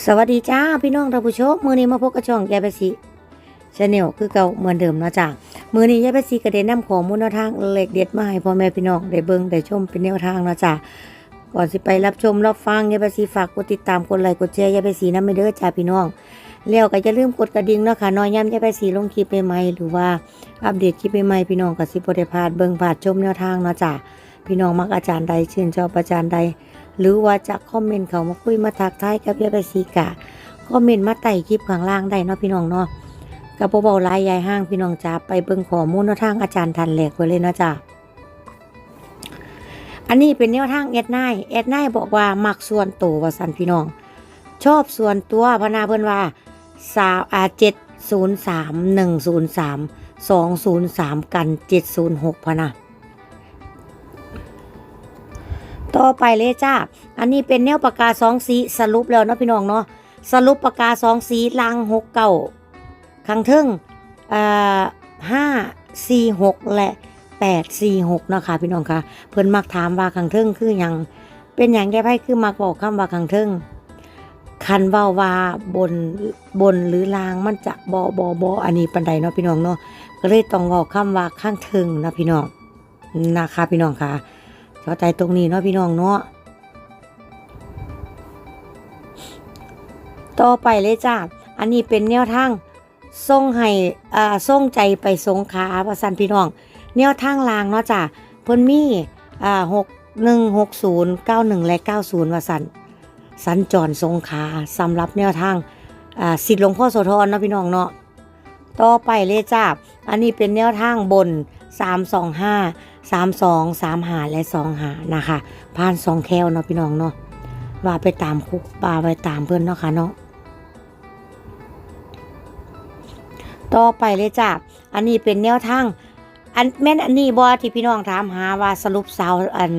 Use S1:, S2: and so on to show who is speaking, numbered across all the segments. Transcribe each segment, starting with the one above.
S1: สวัสดีจ้าพี่น้องท่านผู้ชมมือนี้มาพบกับช่องยายเปซีชาแนลคือเก่าเหมือนเดิมนะจ้ามือนี้ยายเปซีก็ได้นนำข้อมูลแนวทางเล็กเด็ดมาให้พ่อแม่พี่น้องได้เบิ่งได้ชมเป็นแนวทางนะจ้าก่อนสิไปรับชมรับฟังยายเปซีฝากกดติดตามกดไลค์กดแชร์ยายเปซีนำไปเด้อจ้าพี่น้องแล้วก็อย่าลืมกดกระดิ่งนะค่ะน้อยย้ำยายเปซีลงคลิปใหม่หรือว่าอัปเดตคลิปใหม่พี่น้องก็สิบ่ได้พาดเบิ่งพลาดชมแนวทางนะจ้าพี่น้องมักอาจารย์ใดชื่นชอบอาจารย์ใด หรือว่าจะคอมเมนต์เขามาคุยมาทักทายกับยายเปซีกะคอมเมนต์มาไต่คลิปข้างล่างได้เนาะพี่น้องเนาะกับโบเบาลายยายห้างพี่น้องจ้าไปเบิ่งข้อมูลแนวทางอาจารย์ทันแหลกไว้เลยนะจ้าอันนี้เป็นแนวทางแอดไนายแอดไนายบอกว่ามักส่วนตัวว่าสันพี่น้อง ชอบส่วนตัวพนาเพิ่อนว่าสาวอาเจ็ดศูนย์สามหนึ่งศูนย์สามสองศูนย์สามกันเจ็ดศูนย์หกพนะ ต่อไปเลยจ้า อันนี้เป็นแนวปากกาสองสีสรุปแล้วเนาะพี่น้องเนาะ สรุปปากกาสองสีลางหกเก่าข้างเทึ่งห้าสี่หกและแปดสี่หกนะคะพี่น้องคะเพิ่นมักถามว่าข้างเทึ่งคือหยังเป็นอย่างได้ไพ่คือมักบอกคำว่าข้างเทึ่งคันเว้าว่าบนบนหรือลางมันจะบอบอบออันนี้ปันใดเนาะพี่น้องเนาะก็เลยต้องบอกคำว่าข้างเทึ่งนะพี่น้องนะคะพี่น้องค่ะ เข้าใจตรงนี้เนาะพี่น้องเนาะต่อไปเลยจ้าอันนี้เป็นแนวทางส่งให้อ่าส่งใจไปสงขาประสันพี่น้อง แนวทางลางเนาะจ้าเพิ่นมีอ่าหกหนึ่งหกศูนย์เก้าหนึ่งและเก้าศูนย์ว่าสันสัญจรสงขาสำหรับแนวทางอ่าสิทธิ์หลวงพ่อโสธรเนาะพี่น้องเนาะต่อไปเลยจ้าอันนี้เป็นแนวทางบน สามสองห้าสามสองสามหาและสองหานะคะผ่านสองแคลเนาะพี่น้องเนาะว่าไปตามคุกปลาไปตามเพื่อนเนาะค่ะเนาะต่อไปเลยจ้าอันนี้เป็นแนวทางอันแม่นอันนี้บอที่พี่น้องถามหาว่าสรุปสาวอัน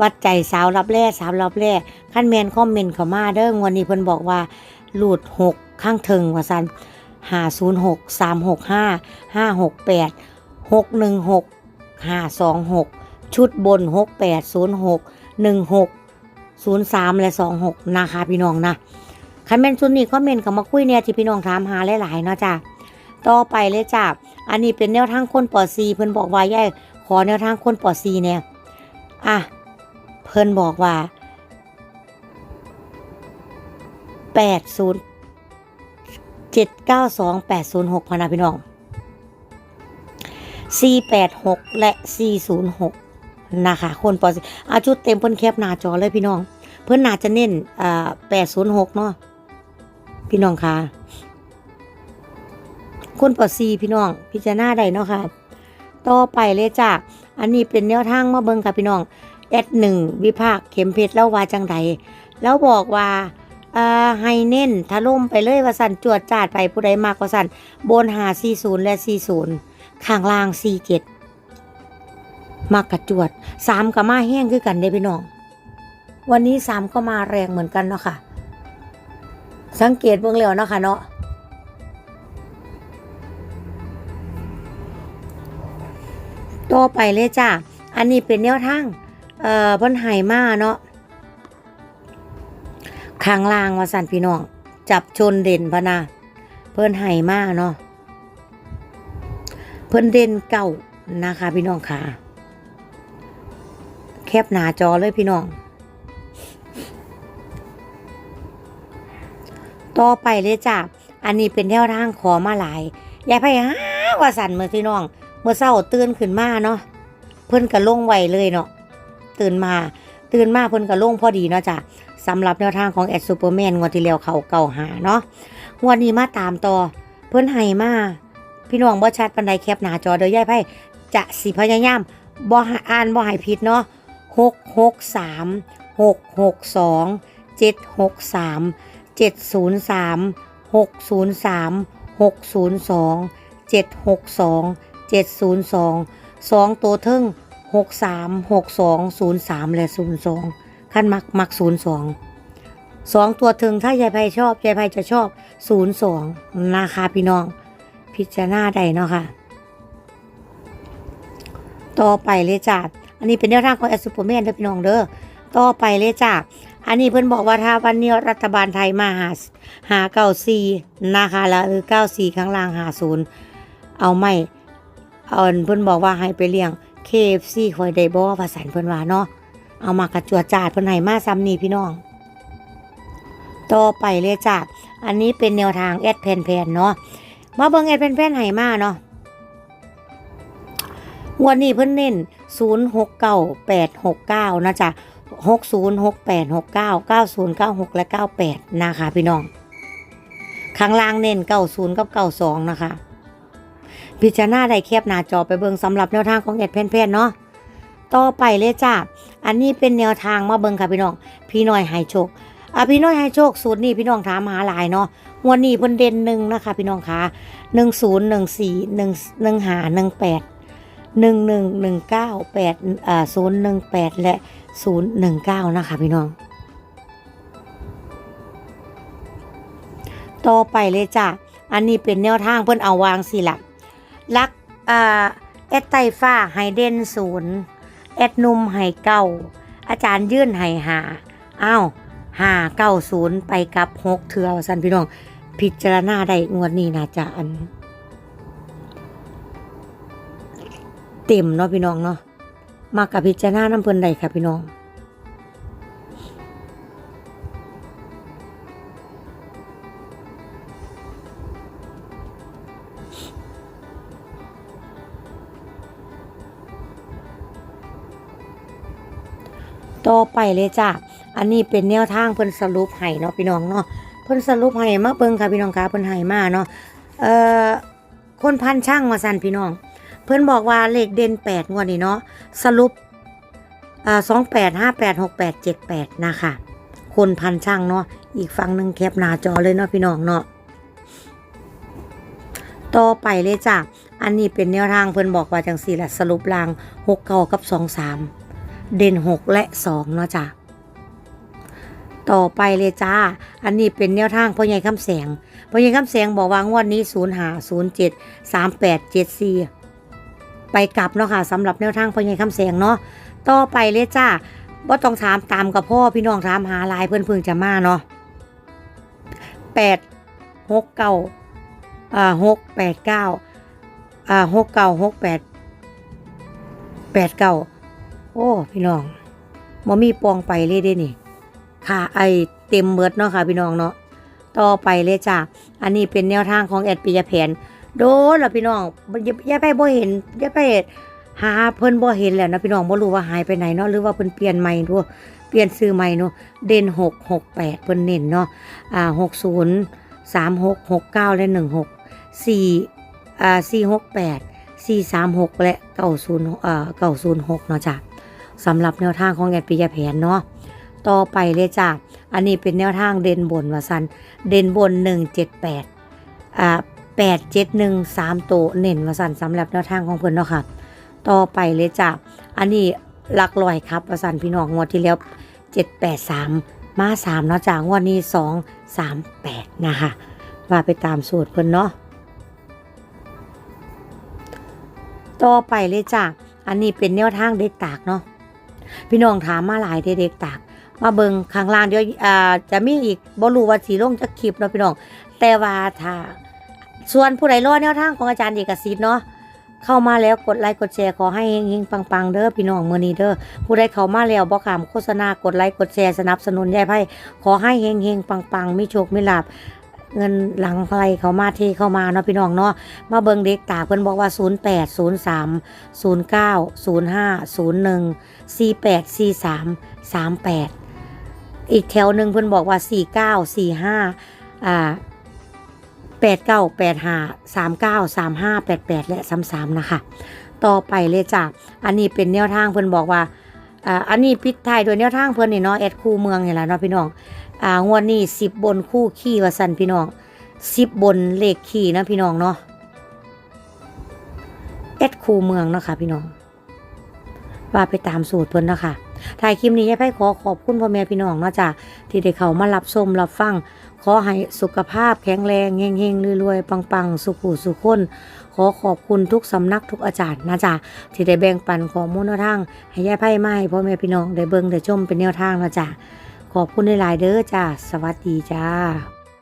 S1: วัดใจสาวรับแร่สาวรับแร่ขั้นแมนคอมเมนต์เข้ามาเด้องวันนี้เพิ่นบอกว่าหลุดหกข้างเทิงว่าซันหาศูนย์หกสามหกห้าห้าหกแปด หกหนึ่งหกห้าสองหกชุดบนหกแปดศูนย์หกหนึ่งหกศูนย์สามและสองหกนะคะพี่น้องนะคันแมนต์ชุดนี้คอมเมนต์เข้ามาคุยเนี่ยที่พี่น้องถามหาหลายๆเนาะจ้าต่อไปเลยจ้าอันนี้เป็นแนวทางคนปอซีเพิ่นบอกว่าย่ขอแนวทางคนปอซีเนี่ยอะเพิ่นบอกว่าแปดศูนย์เจ็ดเก้าสองแปดศูนย์หกพนะพี่น้อง สี่และสี่ศูนะคะ คนปอซีอาชุดเต็มเพิ่นแคปหน้าจอเลยพี่น้อง เพิ่นน่าจะเน้นอ่าแปดศูนย์หกเนาะพี่น้องค่ะ คนปอซีพี่น้อง พิจารณาได้เนาะค่ะ ต่อไปเลยจ้าอันนี้เป็นแนวทางมาเบิ่งค่ะพี่น้องแอดหนึ่งวิภาคเข็มเพชรแล้วว่าจังใดแล้วบอกว่าให้เน้นถล่มไปเลยว่าสันจวดจาดไปผู้ใดมากกว่าสันบนหา40 และ 40 ข้างล่าง47มากระจวดสามก็มาแห้งคือกันเด้พี่น้อง วันนี้สามก็มาแรงเหมือนกันเนาะค่ะ สังเกตเบิ่งแล้วเนาะค่ะเนาะต่อไปเลยจ้าอันนี้เป็นแนวทาง เอ่อเพิ่นไห้มาเนาะข้างล่างว่าสันพี่น้อง จับชนเด่นพนา เพิ่นไห้มาเนาะ พิ่นเด่นเก่านะคะ พี่น้องค่ะ แคบหนาจอเลยพี่น้อง ต่อไปเลยจ้าอันนี้เป็นแนวทางขอมาหลายยายพายหาว่าสันเมื่อพี่น้อง เมื่อเช้าตื่นขึ้นมาเนาะเพิ่นก็ลงไวเลยเนาะตื่นมาตื่นมาเพิ่นก็ลงพอดีเนาะจ้ะสำหรับแนวทางของแอดซูเปอร์แมนงวดที่แล้วเขาเก่าหาเนาะงวดนี้มาตามต่อเพิ่นให้มา พี่น้องบ่ชัดปานใดแคปหน้าจอเด้อยายไพ่จะสิพยายามบ่อ่านบ่ให้ผิดเนาะหกหกสามหกหกสองเจ็ดหกสามเจ็ดศูนย์สามหกศูนย์สามหกศูนย์สองเจ็ดหกสองเจ็ดศูนย์สองสองตัวเทิงหกสามหกสองศูนย์สามและศูนย์สองขั้นมักมักศูนย์สองสองตัวเทิงถ้ายายไพชอบยายไพจะชอบศูนย์สองนะคะพี่น้อง พิจารณาได้เนาะค่ะ ต่อไปเลยจ้าอันนี้เป็นแนวทางของแอสซูเปอร์แมนเด้อพี่น้องเด้อ ต่อไปเลยจ้าอันนี้เพิ่อนบอกว่าถ้าวันนี้รัฐบาลไทยมาหาหาเก้าซีนะคะแล้วเก้าซีข้างล่างหาศูนย์เอาไม่เอาอันเพิ่อนบอกว่าให้ไปเลี้ยง KFC คอยได้บ่ภาษาเพิ่นว่าเนาะเอามากระจัวจาดเพิ่อนให้มาซ้ำนี่พี่น้อง ต่อไปเลยจ้ะอันนี้เป็นแนวทางแอดแผ่นๆเนาะ มาเบิ่งแอดแผ่นๆให้มาเนาะงวันนี้เพิ่นเน้น069869นะจ๊ะหกศูนย์หกแปดหกเก้าเก้าศูนย์เก้าหกและเก้าแปดนะคะพี่น้อง ข้างล่างเน้นเก้าศูนย์กับเก้าสองนะคะ พิจารณาได้แคบหน้าจอไปเบิ่งสำหรับแนวทางของเอ็ดเพนเพนเนาะต่อไปเลยจ้า อันนี้เป็นแนวทางมาเบิ่งค่ะพี่น้อง พี่น้อยให้โชคอะพี่น้อยให้โชคสูตรนี้พี่น้องถามหาหลายเนาะ งวันนี้เพิ่นเด่นหนึ่งนะคะ พี่น้องคะหนึ่งศูนย์หนึ่งสี่หนึ่งหนึ่งหาหนึ่งแปดหนึ่งหนึ่งหนึ่งเก้าแปดอ่าศูนย์หนึ่งแปดและ019นะคะพี่น้อง ต่อไปเลยจ้ะ อันนี้เป็นแนวทางเพิ่นเอาวางสิละลักอ่าแอดไตฟ้าไฮเดนศูนย์แอดนุ่มไฮเก้าอาจารย์ยื่นไฮหาอ้าวห้าเก้าศูนย์ไปกับหกเทือสันพี่น้อง พิจารณาได้งวดนี้นะจ๊ะอัน เต็มเนาะพี่น้องเนาะมากับพิจารณาน้ำเพลินใดค่ะพี่น้องต่อไปเลยจ้ะ อันนี้เป็นแนวทางเพิ่นสรุปให้เนาะพี่น้องเนาะ เพิ่นสรุปให้มาเบิ่งค่ะพี่น้องค่ะเพิ่นให้มาเนาะเอ่อคนพันช่างมาสั่นพี่น้อง เพิ่นบอกว่าเลขเด่นแปดงวดนี้เนาะสรุปอ่าสองแปดห้าแปดหกแปดเจ็ดแปดนะคะคนพันช่างเนาะอีกฝั่งหนึ่งแคปหน้าจอเลยเนาะพี่น้องเนาะต่อไปเลยจ้ะอันนี้เป็นแนวทางเพิ่นบอกว่าจังสี่แหละสรุปรางหกเก้ากับสองสามเด่นหกและสองเนาะจ้ะ ต่อไปเลยจ้า อันนี้เป็นแนวทางพ่อใหญ่คำแสงพ่อใหญ่คำแสงบอกว่างวดนี้ศูนย์หาศูนย์เจ็ดสามแปดเจ็ดสี่ไปกลับเนาะค่ะสำหรับแนวทางพ่อใหญ่คำแสงเนาะต่อไปเลยจ้าว่าต้องถามตามกับพ่อพี่น้องถามหาลายเพื่อนเพิ่งจะมาเนาะแปดหกเก้าอ่าหกแปดเก้าอ่าหกเก้าหกแปดแปดเก้าโอ้ พี่น้องมมีปองไปเลยเด้นี่ ค่ะไอเต็มเมิดเนาะค่ะพี่น้องเนาะต่อไปเลยจ้าอันนี้เป็นแนวทางของแอดปิยแผน โดนล้วพี่น้องย่าไปบ่เห็นย่าไปหาเพิ่นบ่เห็นแล้วนะพี่น้องบ่รู้ว่าหายไปไหนเนาะหรือว่าเพิ่นเปลี่ยนใหม่ดูเปลี่ยนซื้อใหม่เนาะเด่น6 6 8เพิ่นเน้นเนาะอ่า60 36 69และ16 4อ่า468 436และ90เอ่อ906เนาะจ้ะสำหรับแนวทางของแอดปิยแผนเนาะ ต่อไปเลยจ้ะอันนี้เป็นแนวทางเด่นบนว่าซั่นเด่นบน 178อ่า871 3โตเน้นว่าซั่นสำหรับแนวทางของเพิ่นเนาะค่ะต่อไปเลยจ้ะอันนี้หลักลอยครับประสันพี่น้องงวดที่แล้วเจ็ดแปดสามมาสามเนาะจ้ะงวดนี้สองสามแปดนะคะว่าไปตามสูตรเพิ่นเนาะต่อไปเลยจ้ะอันนี้เป็นแนวทางเด็กตากเนาะพี่น้องถามมาหลายเด็กตาก มาเบิงข้างล่างเดี๋ยวอ่าจะมีอีกบ่รู้ว่าสีลงจะคลิปเนาะพี่น้อง แต่ว่าถ้าส่วนผู้ใดรอดแนวทางของอาจารย์เอกสิทธิ์เนาะเข้ามาแล้วกดไลค์กดแชร์ขอให้เฮงๆปังๆเด้อพี่น้องมือนี้เด้อผู้ใดเข้ามาแล้วบ่ขามโฆษณากดไลค์กดแชร์สนับสนุนยายไพ่ขอให้เฮงๆปังๆมีโชคมีลาภเงินหลังไหลเข้ามาเทเข้ามาเนาะพี่น้องเนาะมาเบิงเด็กตาเพิ่นบอกว่า 08 03 09 05 01 48 43 38 อีกแถวหนึ่งเพิ่อนบอกว่า49 45อ่าแปดเก้าแปดห้าสามเก้าสามห้าแปดแปดและสามสามนะคะ ต่อไปเลยจ้ะอันนี้เป็นแนวทางเพิ่อนบอกว่าอ่าอันนี้ปิดท้ายโดยแนวทางเพิ่นนี่เนาะแอดคู่เมืองนี่แหละเนาะพี่น้องอ่างวดนี้สิบบนคู่ขี้ว่าสันพี่น้องสิบบนเลขขี้นะพี่น้องเนาะแอดคู่เมืองเนาะค่ะพี่น้อง ว่าไปตามสูตรเพิ่นเนาะค่ะ ถ่ายคลิปนี้ยายไพ่ขอขอบคุณพ่อแม่พี่น้องเนาะจ้ะที่ได้เข้ามารับชมรับฟัง ขอให้สุขภาพแข็งแรงเฮงๆรวยๆปังๆ สุขุสุขคนขอขอบคุณทุกสำนักทุกอาจารย์นะจ๊ะที่ได้แบ่งปันข้อมูลแนวทางให้ยายไพ่มาให้พ่อแม่พี่น้องได้เบิ่งได้ชมเป็นแนวทางนะจ๊ะขอบคุณหลายๆเด้อจ้าสวัสดีจ้า